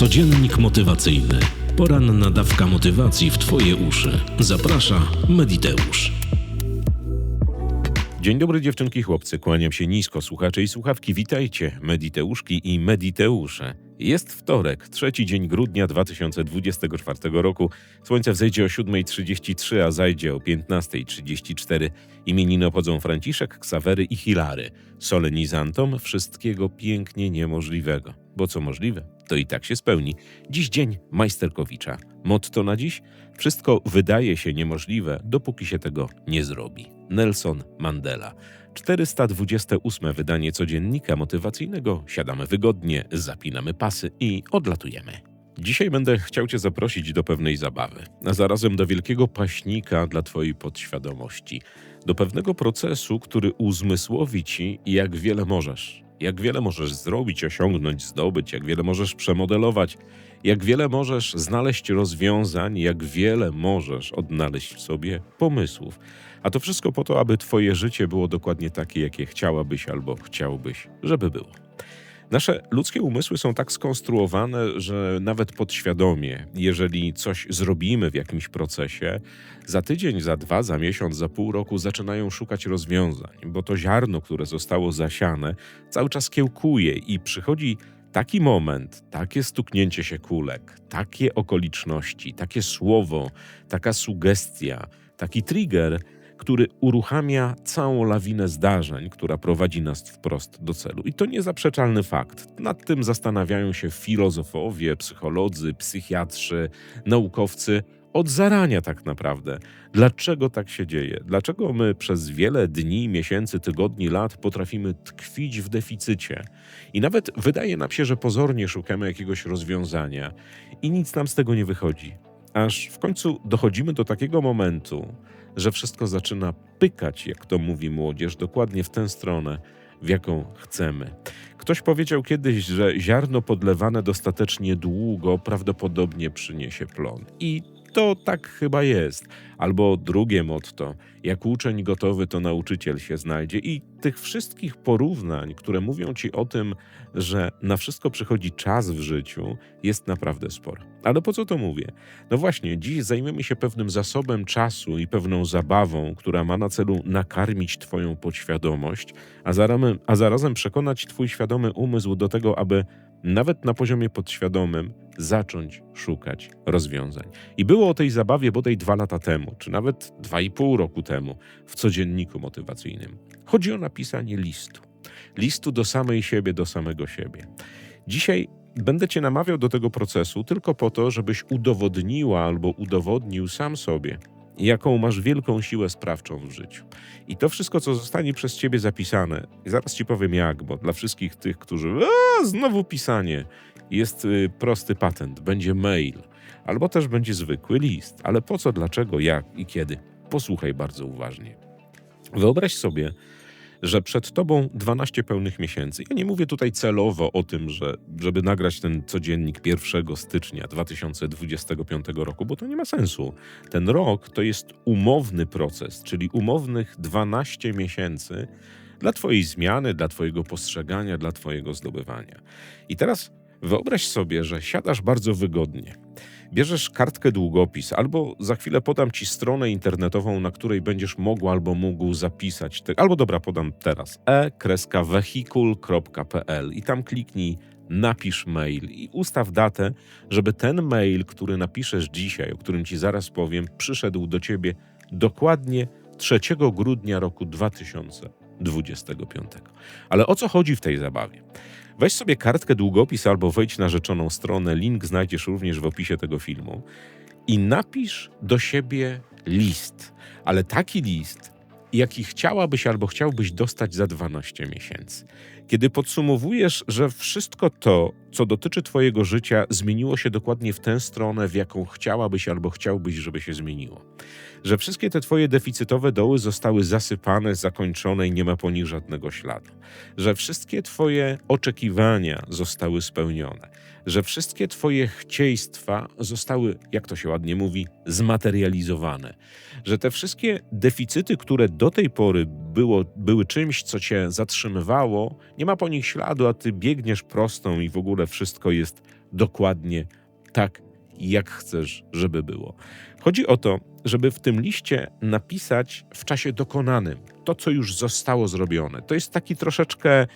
Codziennik motywacyjny. Poranna dawka motywacji w Twoje uszy. Zaprasza Mediteusz. Dzień dobry dziewczynki chłopcy, kłaniam się nisko, słuchacze i słuchawki, witajcie, mediteuszki i mediteusze. Jest wtorek, trzeci dzień grudnia 2024 roku. Słońce wzejdzie o 7.33, a zajdzie o 15.34. Imieniny obchodzą Franciszek, Ksawery i Hilary. Solenizantom wszystkiego pięknie niemożliwego. Bo co możliwe, to i tak się spełni. Dziś dzień Majsterkowicza. Motto na dziś? Wszystko wydaje się niemożliwe, dopóki się tego nie zrobi. Nelson Mandela. 428 wydanie codziennika motywacyjnego. Siadamy wygodnie, zapinamy pasy i odlatujemy. Dzisiaj będę chciał Cię zaprosić do pewnej zabawy, a zarazem do wielkiego paśnika dla Twojej podświadomości, do pewnego procesu, który uzmysłowi Ci, jak wiele możesz, jak wiele możesz zrobić, osiągnąć, zdobyć, jak wiele możesz przemodelować, jak wiele możesz znaleźć rozwiązań, jak wiele możesz odnaleźć w sobie pomysłów. A to wszystko po to, aby Twoje życie było dokładnie takie, jakie chciałabyś albo chciałbyś, żeby było. Nasze ludzkie umysły są tak skonstruowane, że nawet podświadomie, jeżeli coś zrobimy w jakimś procesie, za tydzień, za dwa, za miesiąc, za pół roku zaczynają szukać rozwiązań, bo to ziarno, które zostało zasiane, cały czas kiełkuje i przychodzi taki moment, takie stuknięcie się kulek, takie okoliczności, takie słowo, taka sugestia, taki trigger, który uruchamia całą lawinę zdarzeń, która prowadzi nas wprost do celu. I to niezaprzeczalny fakt. Nad tym zastanawiają się filozofowie, psycholodzy, psychiatrzy, naukowcy od zarania tak naprawdę. Dlaczego tak się dzieje? Dlaczego my przez wiele dni, miesięcy, tygodni, lat potrafimy tkwić w deficycie? I nawet wydaje nam się, że pozornie szukamy jakiegoś rozwiązania i nic nam z tego nie wychodzi. Aż w końcu dochodzimy do takiego momentu, że wszystko zaczyna pykać, jak to mówi młodzież, dokładnie w tę stronę, w jaką chcemy. Ktoś powiedział kiedyś, że ziarno podlewane dostatecznie długo prawdopodobnie przyniesie plon. I to tak chyba jest. Albo drugie motto: jak uczeń gotowy, to nauczyciel się znajdzie. I tych wszystkich porównań, które mówią ci o tym, że na wszystko przychodzi czas w życiu, jest naprawdę sporo. Ale po co to mówię? No właśnie, dziś zajmiemy się pewnym zasobem czasu i pewną zabawą, która ma na celu nakarmić Twoją podświadomość, a zarazem, a zarazem przekonać Twój świadomy umysł do tego, aby nawet na poziomie podświadomym zacząć szukać rozwiązań. I było o tej zabawie bodaj dwa lata temu, czy nawet dwa i pół roku temu w codzienniku motywacyjnym. Chodzi o napisanie listu. Listu do samej siebie, do samego siebie. Dzisiaj będę Cię namawiał do tego procesu tylko po to, żebyś udowodniła albo udowodnił sam sobie, jaką masz wielką siłę sprawczą w życiu. I to wszystko, co zostanie przez ciebie zapisane, zaraz ci powiem jak, bo dla wszystkich tych, którzy, a, znowu pisanie, jest y, prosty patent, będzie mail, albo też będzie zwykły list. Ale po co, dlaczego, jak i kiedy? Posłuchaj bardzo uważnie. Wyobraź sobie, że przed tobą 12 pełnych miesięcy. Ja nie mówię tutaj celowo o tym, że, żeby nagrać ten codziennik 1 stycznia 2025 roku, bo to nie ma sensu. Ten rok to jest umowny proces, czyli umownych 12 miesięcy dla Twojej zmiany, dla Twojego postrzegania, dla Twojego zdobywania. I teraz wyobraź sobie, że siadasz bardzo wygodnie. Bierzesz kartkę długopis, albo za chwilę podam ci stronę internetową, na której będziesz mógł albo mógł zapisać, te, albo dobra, podam teraz. e-wehikul.pl i tam kliknij napisz mail i ustaw datę, żeby ten mail, który napiszesz dzisiaj, o którym ci zaraz powiem, przyszedł do ciebie dokładnie 3 grudnia roku 2025. Ale o co chodzi w tej zabawie? Weź sobie kartkę długopis albo wejdź na rzeczoną stronę, link znajdziesz również w opisie tego filmu i napisz do siebie list, ale taki list, jaki chciałabyś albo chciałbyś dostać za 12 miesięcy. Kiedy podsumowujesz, że wszystko to, co dotyczy Twojego życia, zmieniło się dokładnie w tę stronę, w jaką chciałabyś albo chciałbyś, żeby się zmieniło. Że wszystkie te Twoje deficytowe doły zostały zasypane, zakończone i nie ma po nich żadnego śladu. Że wszystkie Twoje oczekiwania zostały spełnione. Że wszystkie Twoje chcieństwa zostały, jak to się ładnie mówi, zmaterializowane. Że te wszystkie deficyty, które do tej pory było, były czymś, co Cię zatrzymywało, nie ma po nich śladu, a Ty biegniesz prostą i w ogóle wszystko jest dokładnie tak, jak chcesz, żeby było. Chodzi o to, żeby w tym liście napisać w czasie dokonanym to, co już zostało zrobione. To jest taki troszeczkę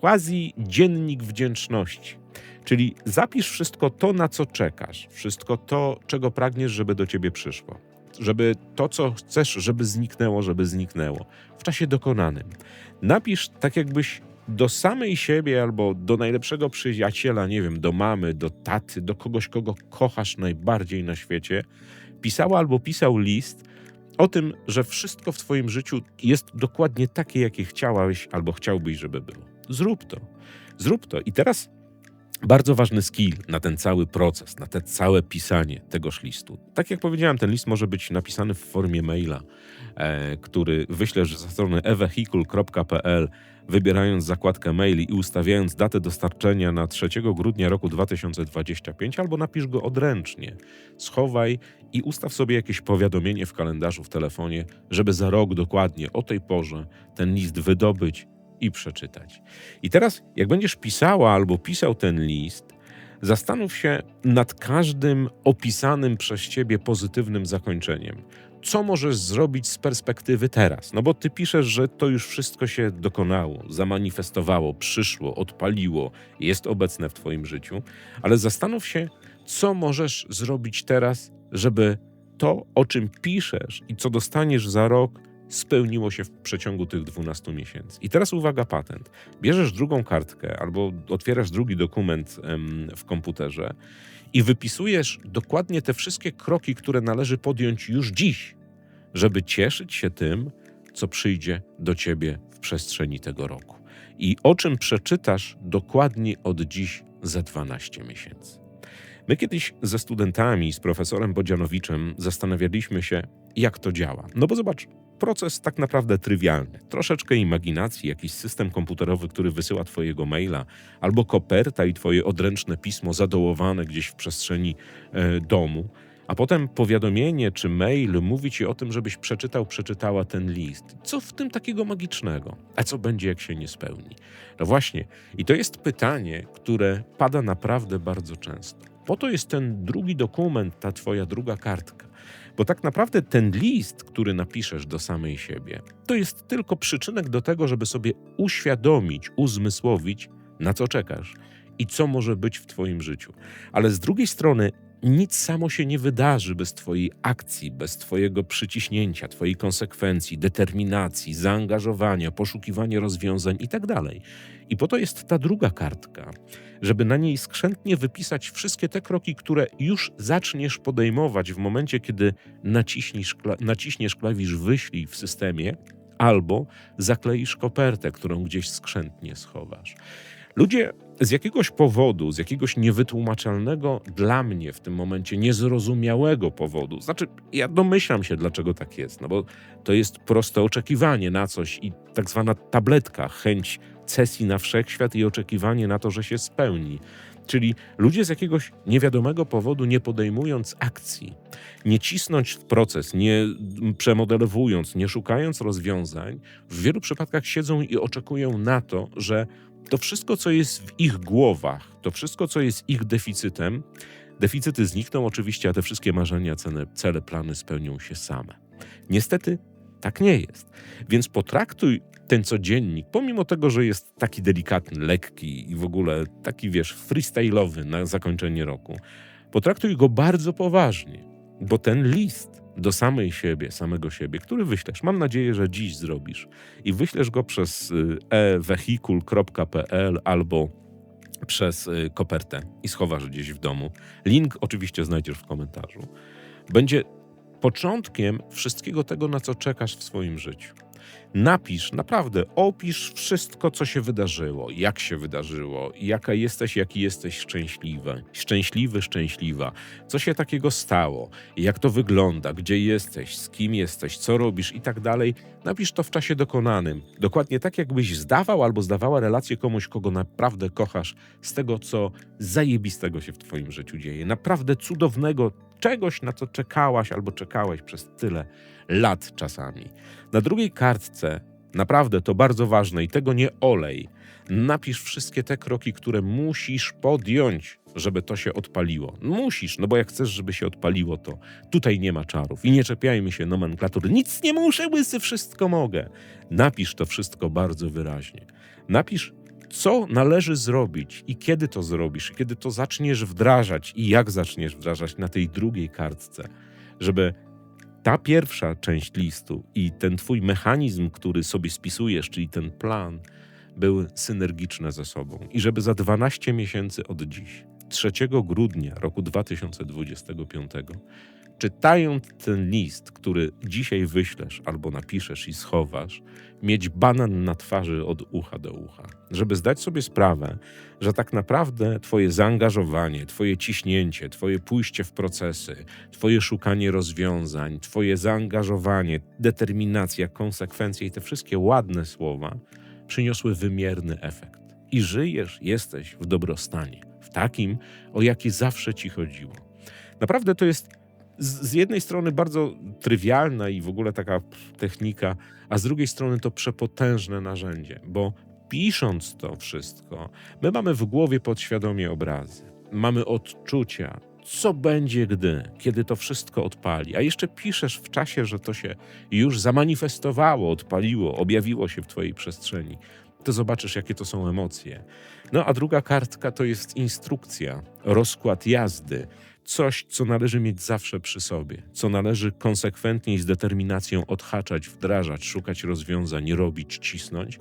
quasi dziennik wdzięczności. Czyli zapisz wszystko to, na co czekasz, wszystko to, czego pragniesz, żeby do ciebie przyszło. Żeby to, co chcesz, żeby zniknęło, żeby zniknęło. W czasie dokonanym. Napisz tak, jakbyś do samej siebie albo do najlepszego przyjaciela, nie wiem, do mamy, do taty, do kogoś, kogo kochasz najbardziej na świecie, pisała albo pisał list o tym, że wszystko w Twoim życiu jest dokładnie takie, jakie chciałeś albo chciałbyś, żeby było. Zrób to. Zrób to. I teraz bardzo ważny skill na ten cały proces, na te całe pisanie tegoż listu. Tak jak powiedziałem, ten list może być napisany w formie maila, e, który wyślesz za stronę evehicul.pl, wybierając zakładkę mail i ustawiając datę dostarczenia na 3 grudnia roku 2025, albo napisz go odręcznie. Schowaj i ustaw sobie jakieś powiadomienie w kalendarzu, w telefonie, żeby za rok dokładnie o tej porze ten list wydobyć i przeczytać. I teraz, jak będziesz pisała albo pisał ten list, zastanów się nad każdym opisanym przez ciebie pozytywnym zakończeniem. Co możesz zrobić z perspektywy teraz? No bo ty piszesz, że to już wszystko się dokonało, zamanifestowało, przyszło, odpaliło, jest obecne w twoim życiu, ale zastanów się, co możesz zrobić teraz, żeby to, o czym piszesz i co dostaniesz za rok, spełniło się w przeciągu tych 12 miesięcy. I teraz uwaga, patent. Bierzesz drugą kartkę albo otwierasz drugi dokument w komputerze i wypisujesz dokładnie te wszystkie kroki, które należy podjąć już dziś, żeby cieszyć się tym, co przyjdzie do ciebie w przestrzeni tego roku. I o czym przeczytasz dokładnie od dziś za 12 miesięcy. My kiedyś ze studentami, z profesorem Bodzianowiczem zastanawialiśmy się, jak to działa. No bo zobacz, proces tak naprawdę trywialny. Troszeczkę imaginacji, jakiś system komputerowy, który wysyła twojego maila, albo koperta i twoje odręczne pismo zadołowane gdzieś w przestrzeni e, domu, a potem powiadomienie czy mail mówi ci o tym, żebyś przeczytał, przeczytała ten list. Co w tym takiego magicznego? A co będzie, jak się nie spełni? No właśnie, i to jest pytanie, które pada naprawdę bardzo często. Po to jest ten drugi dokument, ta twoja druga kartka. Bo tak naprawdę ten list, który napiszesz do samej siebie, to jest tylko przyczynek do tego, żeby sobie uświadomić, uzmysłowić, na co czekasz i co może być w Twoim życiu. Ale z drugiej strony, nic samo się nie wydarzy bez Twojej akcji, bez Twojego przyciśnięcia, Twojej konsekwencji, determinacji, zaangażowania, poszukiwania rozwiązań itd. I po to jest ta druga kartka, żeby na niej skrzętnie wypisać wszystkie te kroki, które już zaczniesz podejmować w momencie, kiedy naciśniesz, kla- naciśniesz klawisz wyślij w systemie albo zakleisz kopertę, którą gdzieś skrzętnie schowasz. Ludzie z jakiegoś powodu, z jakiegoś niewytłumaczalnego dla mnie w tym momencie niezrozumiałego powodu, znaczy ja domyślam się, dlaczego tak jest, no bo to jest proste oczekiwanie na coś i tak zwana tabletka, chęć cesji na wszechświat i oczekiwanie na to, że się spełni. Czyli ludzie z jakiegoś niewiadomego powodu, nie podejmując akcji, nie cisnąć w proces, nie przemodelowując, nie szukając rozwiązań, w wielu przypadkach siedzą i oczekują na to, że to wszystko, co jest w ich głowach, to wszystko, co jest ich deficytem, deficyty znikną oczywiście, a te wszystkie marzenia, cele, cele plany spełnią się same. Niestety tak nie jest. Więc potraktuj ten codziennik, pomimo tego, że jest taki delikatny, lekki i w ogóle taki, wiesz, freestyle'owy na zakończenie roku, potraktuj go bardzo poważnie, bo ten list do samej siebie, samego siebie, który wyślesz, mam nadzieję, że dziś zrobisz i wyślesz go przez y, evehicul.pl albo przez y, kopertę i schowasz gdzieś w domu. Link oczywiście znajdziesz w komentarzu. Będzie początkiem wszystkiego tego, na co czekasz w swoim życiu. Napisz, naprawdę, opisz wszystko, co się wydarzyło, jak się wydarzyło, jaka jesteś, jaki jesteś szczęśliwy, szczęśliwy, szczęśliwa, co się takiego stało, jak to wygląda, gdzie jesteś, z kim jesteś, co robisz i tak dalej. Napisz to w czasie dokonanym. Dokładnie tak, jakbyś zdawał albo zdawała relację komuś, kogo naprawdę kochasz, z tego, co zajebistego się w Twoim życiu dzieje. Naprawdę cudownego, czegoś, na co czekałaś albo czekałeś przez tyle lat czasami. Na drugiej kartce Naprawdę to bardzo ważne i tego nie olej. Napisz wszystkie te kroki, które musisz podjąć, żeby to się odpaliło. Musisz, no bo jak chcesz, żeby się odpaliło, to tutaj nie ma czarów. I nie czepiajmy się nomenklatury. Nic nie muszę, łysy, wszystko mogę. Napisz to wszystko bardzo wyraźnie. Napisz, co należy zrobić i kiedy to zrobisz, kiedy to zaczniesz wdrażać i jak zaczniesz wdrażać na tej drugiej kartce, żeby ta pierwsza część listu i ten twój mechanizm, który sobie spisujesz, czyli ten plan, były synergiczne ze sobą. I żeby za 12 miesięcy od dziś, 3 grudnia roku 2025, czytając ten list, który dzisiaj wyślesz albo napiszesz i schowasz, mieć banan na twarzy od ucha do ucha, żeby zdać sobie sprawę, że tak naprawdę Twoje zaangażowanie, Twoje ciśnięcie, Twoje pójście w procesy, Twoje szukanie rozwiązań, Twoje zaangażowanie, determinacja, konsekwencje i te wszystkie ładne słowa przyniosły wymierny efekt. I żyjesz, jesteś w dobrostanie, w takim, o jaki zawsze Ci chodziło. Naprawdę to jest z, z jednej strony bardzo trywialna i w ogóle taka technika, a z drugiej strony to przepotężne narzędzie, bo pisząc to wszystko, my mamy w głowie podświadomie obrazy, mamy odczucia, co będzie gdy, kiedy to wszystko odpali, a jeszcze piszesz w czasie, że to się już zamanifestowało, odpaliło, objawiło się w Twojej przestrzeni, to zobaczysz, jakie to są emocje. No a druga kartka to jest instrukcja, rozkład jazdy, coś, co należy mieć zawsze przy sobie, co należy konsekwentnie i z determinacją odhaczać, wdrażać, szukać rozwiązań, robić, cisnąć.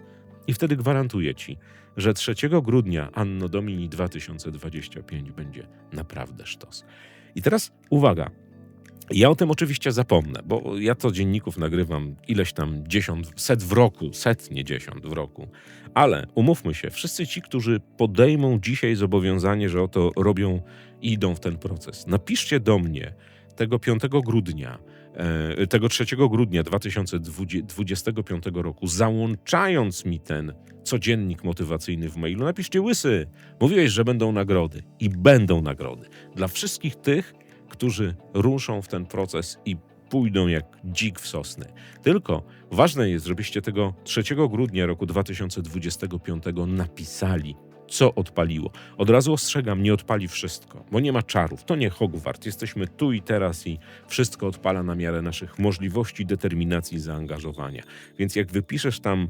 I wtedy gwarantuję Ci, że 3 grudnia Anno Domini 2025 będzie naprawdę sztos. I teraz uwaga. Ja o tym oczywiście zapomnę, bo ja to dzienników nagrywam ileś tam dziesiąt, set w roku, setnie dziesiąt w roku. Ale umówmy się, wszyscy ci, którzy podejmą dzisiaj zobowiązanie, że oto robią idą w ten proces, napiszcie do mnie tego 5 grudnia, e, tego 3 grudnia 2025 roku, załączając mi ten codziennik motywacyjny w mailu, napiszcie łysy. Mówiłeś, że będą nagrody i będą nagrody dla wszystkich tych, którzy ruszą w ten proces i pójdą jak dzik w sosny. Tylko ważne jest, żebyście tego 3 grudnia roku 2025 napisali, co odpaliło. Od razu ostrzegam, nie odpali wszystko, bo nie ma czarów. To nie Hogwart. Jesteśmy tu i teraz i wszystko odpala na miarę naszych możliwości, determinacji, zaangażowania. Więc jak wypiszesz tam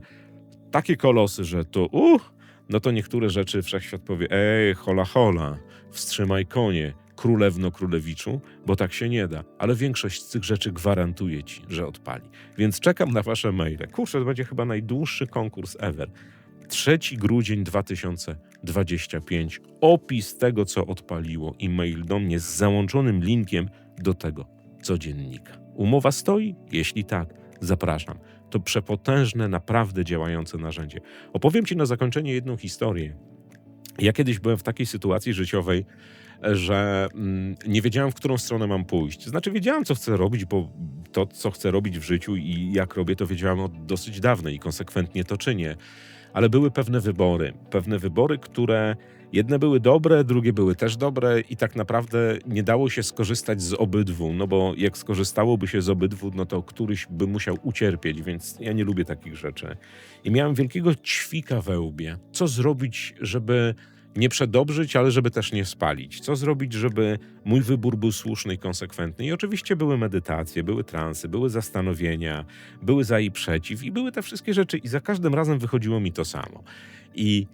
takie kolosy, że to uh, no to niektóre rzeczy wszechświat powie, ej, hola hola, wstrzymaj konie, królewno królewiczu, bo tak się nie da. Ale większość z tych rzeczy gwarantuje ci, że odpali. Więc czekam na wasze maile. Kurczę, to będzie chyba najdłuższy konkurs ever. 3 grudzień 2025. Opis tego, co odpaliło i mail do mnie z załączonym linkiem do tego codziennika. Umowa stoi? Jeśli tak, zapraszam. To przepotężne, naprawdę działające narzędzie. Opowiem Ci na zakończenie jedną historię. Ja kiedyś byłem w takiej sytuacji życiowej, że mm, nie wiedziałem, w którą stronę mam pójść. Znaczy, wiedziałem, co chcę robić, bo to, co chcę robić w życiu i jak robię, to wiedziałem od dosyć dawna i konsekwentnie to czynię. Ale były pewne wybory, pewne wybory, które jedne były dobre, drugie były też dobre i tak naprawdę nie dało się skorzystać z obydwu, no bo jak skorzystałoby się z obydwu, no to któryś by musiał ucierpieć, więc ja nie lubię takich rzeczy. I miałem wielkiego ćwika we łbie. Co zrobić, żeby nie przedobrzyć, ale żeby też nie spalić. Co zrobić, żeby mój wybór był słuszny i konsekwentny? I oczywiście były medytacje, były transy, były zastanowienia, były za i przeciw i były te wszystkie rzeczy i za każdym razem wychodziło mi to samo. I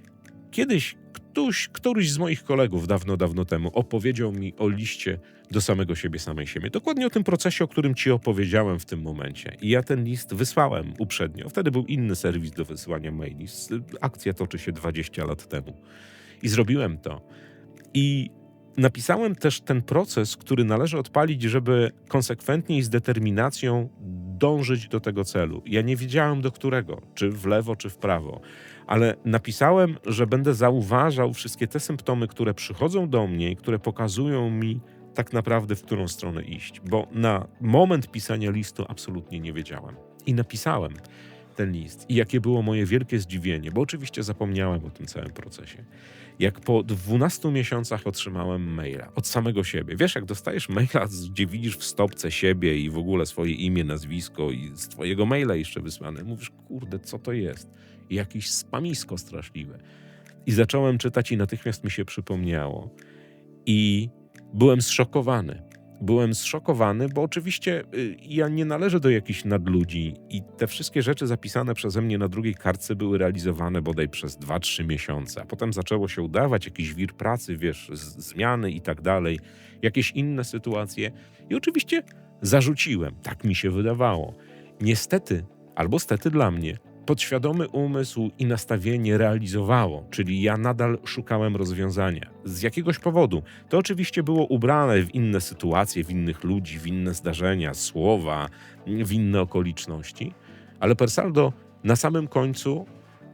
kiedyś ktoś, któryś z moich kolegów dawno, dawno temu opowiedział mi o liście do samego siebie, samej siebie. Dokładnie o tym procesie, o którym ci opowiedziałem w tym momencie. I ja ten list wysłałem uprzednio. Wtedy był inny serwis do wysyłania maili. Akcja toczy się 20 lat temu. I zrobiłem to. I napisałem też ten proces, który należy odpalić, żeby konsekwentnie i z determinacją dążyć do tego celu. Ja nie wiedziałem do którego, czy w lewo, czy w prawo, ale napisałem, że będę zauważał wszystkie te symptomy, które przychodzą do mnie i które pokazują mi tak naprawdę, w którą stronę iść, bo na moment pisania listu absolutnie nie wiedziałem. I napisałem ten list. I jakie było moje wielkie zdziwienie, bo oczywiście zapomniałem o tym całym procesie. Jak po 12 miesiącach otrzymałem maila od samego siebie. Wiesz, jak dostajesz maila, gdzie widzisz w stopce siebie i w ogóle swoje imię, nazwisko i z twojego maila jeszcze wysłane, mówisz, kurde, co to jest? I jakieś spamisko straszliwe. I zacząłem czytać i natychmiast mi się przypomniało. I byłem zszokowany. Byłem zszokowany, bo oczywiście y, ja nie należę do jakichś nadludzi i te wszystkie rzeczy zapisane przeze mnie na drugiej kartce były realizowane bodaj przez 2-3 miesiące, a potem zaczęło się udawać jakiś wir pracy, wiesz, zmiany i tak dalej, jakieś inne sytuacje i oczywiście zarzuciłem, tak mi się wydawało. Niestety, albo stety dla mnie, podświadomy umysł i nastawienie realizowało, czyli ja nadal szukałem rozwiązania. Z jakiegoś powodu. To oczywiście było ubrane w inne sytuacje, w innych ludzi, w inne zdarzenia, słowa, w inne okoliczności, ale per saldo na samym końcu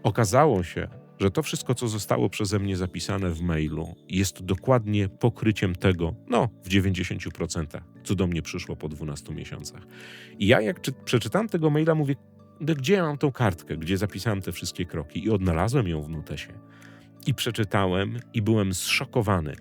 okazało się, że to wszystko, co zostało przeze mnie zapisane w mailu, jest dokładnie pokryciem tego, no, w 90%, co do mnie przyszło po 12 miesiącach. I ja, jak czy, przeczytałem tego maila, mówię, gdzie ja mam tą kartkę, gdzie zapisałem te wszystkie kroki i odnalazłem ją w notesie. I przeczytałem i byłem zszokowany,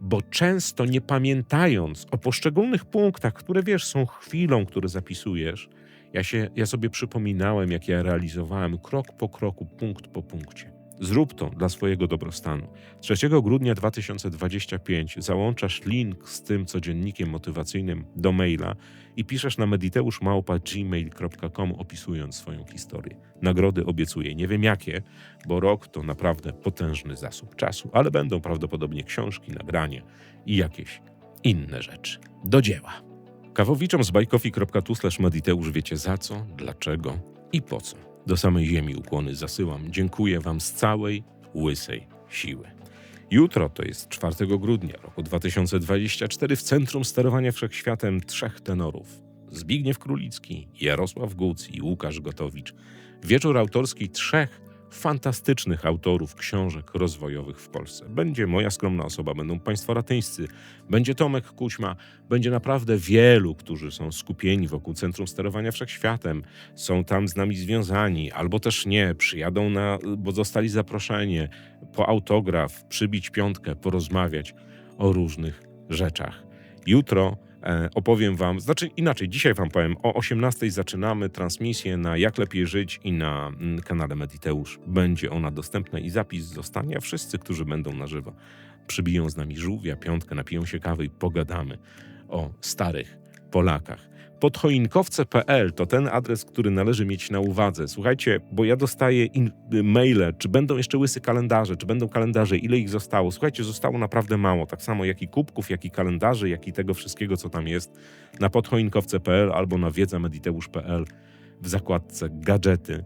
bo często nie pamiętając o poszczególnych punktach, które wiesz, są chwilą, które zapisujesz, ja, się, ja sobie przypominałem, jak ja realizowałem krok po kroku, punkt po punkcie. Zrób to dla swojego dobrostanu. 3 grudnia 2025 załączasz link z tym codziennikiem motywacyjnym do maila i piszesz na mediteuszmałpa.gmail.com opisując swoją historię. Nagrody obiecuję. Nie wiem jakie, bo rok to naprawdę potężny zasób czasu, ale będą prawdopodobnie książki, nagrania i jakieś inne rzeczy. Do dzieła. Kawowiczom z bajkofi.tu mediteusz wiecie za co, dlaczego i po co. Do samej ziemi ukłony zasyłam. Dziękuję wam z całej łysej siły. Jutro to jest 4 grudnia roku 2024 w Centrum Sterowania Wszechświatem trzech tenorów. Zbigniew Królicki, Jarosław Guc i Łukasz Gotowicz. Wieczór autorski trzech fantastycznych autorów książek rozwojowych w Polsce. Będzie moja skromna osoba, będą Państwo ratyńscy, będzie Tomek Kućma, będzie naprawdę wielu, którzy są skupieni wokół Centrum Sterowania Wszechświatem, są tam z nami związani, albo też nie, przyjadą na, bo dostali zaproszenie po autograf, przybić piątkę, porozmawiać o różnych rzeczach. Jutro opowiem Wam, znaczy inaczej, dzisiaj Wam powiem, o 18 zaczynamy transmisję na Jak Lepiej Żyć i na mm, kanale Mediteusz. Będzie ona dostępna i zapis zostanie, a wszyscy, którzy będą na żywo, przybiją z nami żółwia, piątkę, napiją się kawy i pogadamy o starych Polakach. Podchoinkowce.pl to ten adres, który należy mieć na uwadze. Słuchajcie, bo ja dostaję y, maile, czy będą jeszcze łysy kalendarze, czy będą kalendarze, ile ich zostało. Słuchajcie, zostało naprawdę mało. Tak samo jak i kubków, jak i kalendarzy, jak i tego wszystkiego, co tam jest na podchoinkowce.pl albo na wiedzamediteusz.pl w zakładce gadżety.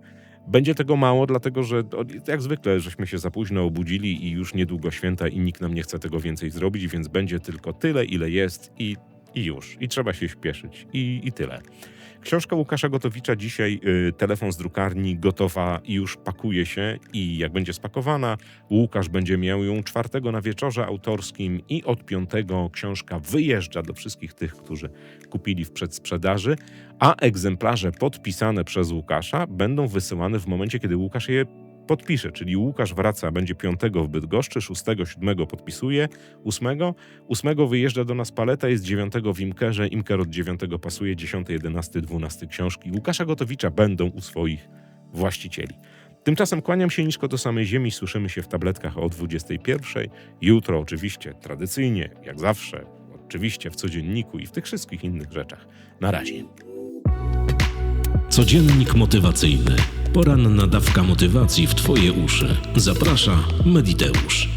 Będzie tego mało, dlatego że jak zwykle żeśmy się za późno obudzili i już niedługo święta i nikt nam nie chce tego więcej zrobić, więc będzie tylko tyle, ile jest i, i już. I trzeba się śpieszyć. I, i tyle. Książka Łukasza Gotowicza dzisiaj, y, telefon z drukarni, gotowa i już pakuje się i jak będzie spakowana, Łukasz będzie miał ją czwartego na wieczorze autorskim i od piątego książka wyjeżdża do wszystkich tych, którzy kupili w przedsprzedaży, a egzemplarze podpisane przez Łukasza będą wysyłane w momencie, kiedy Łukasz je podpisze, czyli Łukasz wraca, będzie piątego w Bydgoszczy, szóstego, siódmego podpisuje, ósmego, ósmego wyjeżdża do nas paleta, jest dziewiątego w Imkerze, Imker od dziewiątego pasuje, dziesiąty, jedenasty, dwunasty książki Łukasza Gotowicza będą u swoich właścicieli. Tymczasem kłaniam się nisko do samej ziemi, słyszymy się w tabletkach o 21. Jutro oczywiście, tradycyjnie, jak zawsze, oczywiście w codzienniku i w tych wszystkich innych rzeczach. Na razie. Codziennik motywacyjny. Poranna dawka motywacji w Twoje uszy. Zaprasza Mediteusz.